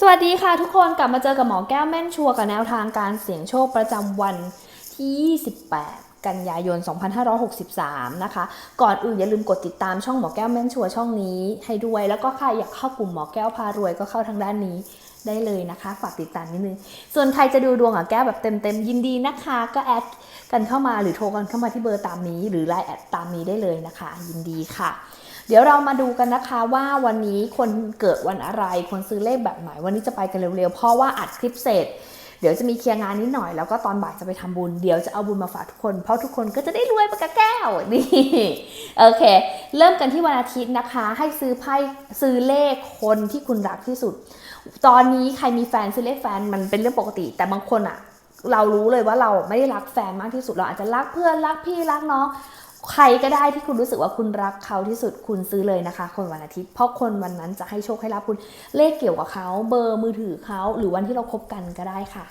สวัสดีค่ะทุกคนกลับมาเจอกับหมอแก้วแม่นชัวกับแนวทางการเสี่ยงโชคประจำวันที่ 28 กันยายน 2563 นะคะ ก่อนอื่นอย่าลืมกดติดตามช่องหมอแก้วแม่นชัวช่องนี้ให้ด้วย แล้วก็ใครอยากเข้ากลุ่มหมอแก้วพารวยก็เข้าทางด้านนี้ได้เลยนะคะ ฝากติดตามนิดนึง ส่วนใครจะดูดวงกับแก้วแบบเต็มๆยินดีนะคะ ก็แอดกันเข้ามาหรือโทรกันเข้ามาที่เบอร์ตามนี้ หรือไลน์แอดตามนี้ได้เลยนะคะ ยินดีค่ะ เดี๋ยวเรามาดูกันนะคะว่าวันนี้คนเกิดวันอะไรควรซื้อเลขแบบไหน วันนี้จะไปกันเร็วๆ เพราะว่าอัดคลิปเสร็จ เดี๋ยวจะมีเคลียร์งานนิดหน่อย แล้วก็ตอนบ่ายจะไปทำบุญ เดี๋ยวจะเอาบุญมาฝากทุกคน เพราะทุกคนก็จะได้รวยปากกาแก้ว นี่ โอเค เริ่มกันที่วันอาทิตย์นะคะ ให้ซื้อไพ่ซื้อเลขคนที่คุณรักที่สุด ตอนนี้ใครมีแฟนซื้อเลขแฟนมันเป็นเรื่องปกติ แต่บางคนอะเรารู้เลยว่าเราไม่ได้รักแฟนมากที่สุด เราอาจจะรักเพื่อนรักพี่รักน้อง ใครก็ได้ที่คุณรู้สึกว่าคุณรักเขาที่สุดคุณซื้อเลยนะคะ คนวันอาทิตย์ เพราะคนวันนั้นจะให้โชคให้ลาบคุณเลขเกี่ยวกับเขาเบอร์มือถือเขาหรือวันที่เราคบกันก็ได้ค่ะ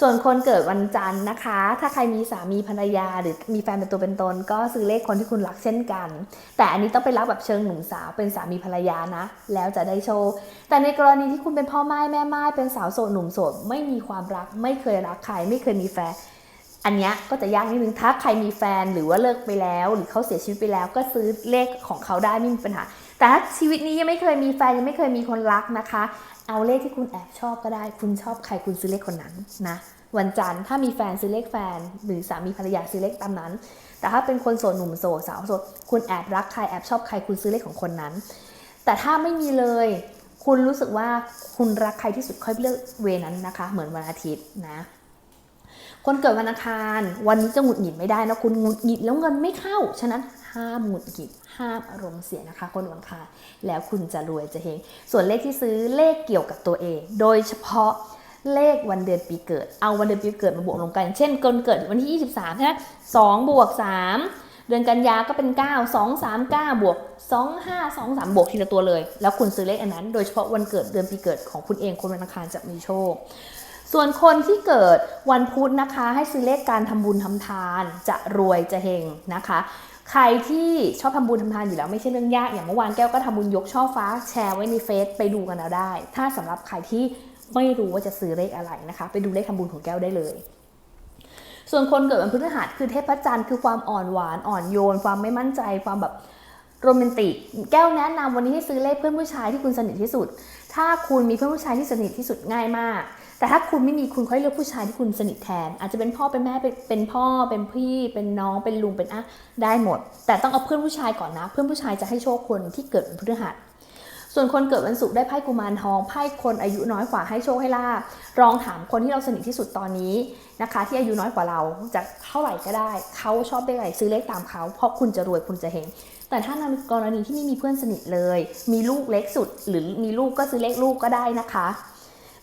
ส่วนคนเกิดวันจันทร์นะคะ ถ้าใครมีสามีภรรยา หรือมีแฟนเป็นตัวเป็นตน ก็ซื้อเลขคนที่คุณรักเช่นกัน แต่อันนี้ต้องเป็นรักแบบเชิงหนุ่มสาวเป็นสามีภรรยานะ แล้วจะได้โชคแต่ในกรณีที่คุณเป็นพ่อไม้แม่ไม้เป็นสาวโสดหนุ่มโสดไม่มีความรัก ไม่เคยรักใครไม่เคยมีแฟน อันนี้ก็จะยากนิดนึงถ้าใครมีแฟนหรือว่าเลิกไปแล้ว หรือเขาเสียชีวิตไปแล้ว ก็ซื้อเลขของเขาได้ไม่มีปัญหา แต่ถ้าชีวิตนี้ยังไม่เคยมีแฟนยังไม่เคยมีคนรักนะคะ เอาเลขที่คุณแอบชอบก็ได้ คุณชอบใครคุณซื้อเลขคนนั้นนะวันจันทร์ถ้ามีแฟนซื้อเลขแฟน หรือสามีภรรยาซื้อเลขตามนั้น แต่ถ้าเป็นคนโสดหนุ่มโสดสาวโสดคุณแอบรักใครแอบชอบใครคุณซื้อเลขของคนนั้น แต่ถ้าไม่มีเลย คุณรู้สึกว่าคุณรักใครที่สุดค่อยเลือกเวนั้นนะคะ เหมือนวันอาทิตย์นะ คนเกิดวันอังคาร วันนี้จะหงุดหงิดไม่ได้นะคุณหงุดหงิดแล้วเงินไม่เข้า ฉะนั้นห้ามหงุดหงิดห้ามอารมณ์เสียนะคะ คนวันอังคารแล้วคุณจะรวยจะเฮงส่วนเลขที่ซื้อเลขเกี่ยวกับตัวเอง โดยเฉพาะเลขวันเดือนปีเกิด เอาวันเดือนปีเกิดมาบวกลงกัน เช่นคนเกิดวันที่ 23ใช่ไหมสองบวกสามเดือนกันยาก็เป็น 9 2 3 9บวก2 5 2 3บวกทีละตัวเลย แล้วคุณซื้อเลขอันนั้น โดยเฉพาะวันเกิดเดือนปีเกิดของคุณเองคนวันอังคารจะมีโชค ส่วนคนที่เกิดวันพุธนะคะ ให้ซื้อเลขการทำบุญทำทานจะรวยจะเฮงนะคะ ใครที่ชอบทำบุญทำทานอยู่แล้วไม่ใช่เรื่องยากอย่างเมื่อวานแก้วก็ทำบุญยกช่อฟ้าแชร์ไว้ในเฟซไปดูกันเอาได้ ถ้าสำหรับใครที่ไม่รู้ว่าจะซื้อเลขอะไรนะคะ ไปดูเลขทำบุญของแก้วได้เลยส่วนคนเกิดวันพฤหัสคือเทพจันทร์คือความอ่อนหวานอ่อนโยน ความไม่มั่นใจความแบบโรแมนติก แก้วแนะนำวันนี้ให้ซื้อเลขเพื่อนผู้ชายที่คุณสนิทที่สุด ถ้าคุณมีเพื่อนผู้ชายที่สนิทที่สุดง่ายมาก แต่ถ้าคุณไม่มีคุณค่อยเลือกผู้ชายที่คุณสนิทแทน อาจจะเป็นพ่อเป็นแม่เป็นเป็นพ่อเป็นพี่เป็นน้องเป็นลุงเป็นอะได้หมด แต่ต้องเอาเพื่อนผู้ชายก่อนนะ เพื่อนผู้ชายจะให้โชคคนที่เกิดวันพฤหัสส่วนคนเกิดวันศุกร์ได้ไพ่กุมารทองไพ่คนอายุน้อยกว่าให้โชคให้ลาบลองถามคนที่เราสนิทที่สุดตอนนี้นะคะ ที่อายุน้อยกว่าเราจะเท่าไหร่ก็ได้ เขาชอบเลขอะไรซื้อเลขตามเขาเพราะคุณจะรวยคุณจะเฮงแต่ถ้าในกรณีที่ไม่มีเพื่อนสนิทเลย มีลูกเล็กสุด หรือมีลูกก็ซื้อเลขลูกก็ได้นะคะ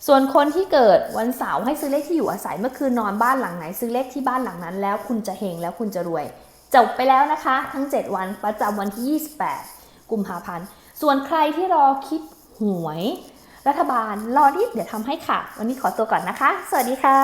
ส่วนคนที่เกิดวันเสาร์ให้ซื้อเลขที่อยู่อาศัยเมื่อคืนนอนบ้านหลังไหน ซื้อเลขที่บ้านหลังนั้น แล้วคุณจะเฮงแล้วคุณจะรวย จบไปแล้วนะคะ ทั้ง 7 วันประจำวันที่ 28 กุมภาพันธ์ ส่วนใครที่รอคิดหวย รัฐบาลรอนิดเดี๋ยวทำให้ค่ะ วันนี้ขอตัวก่อนนะคะ สวัสดีค่ะ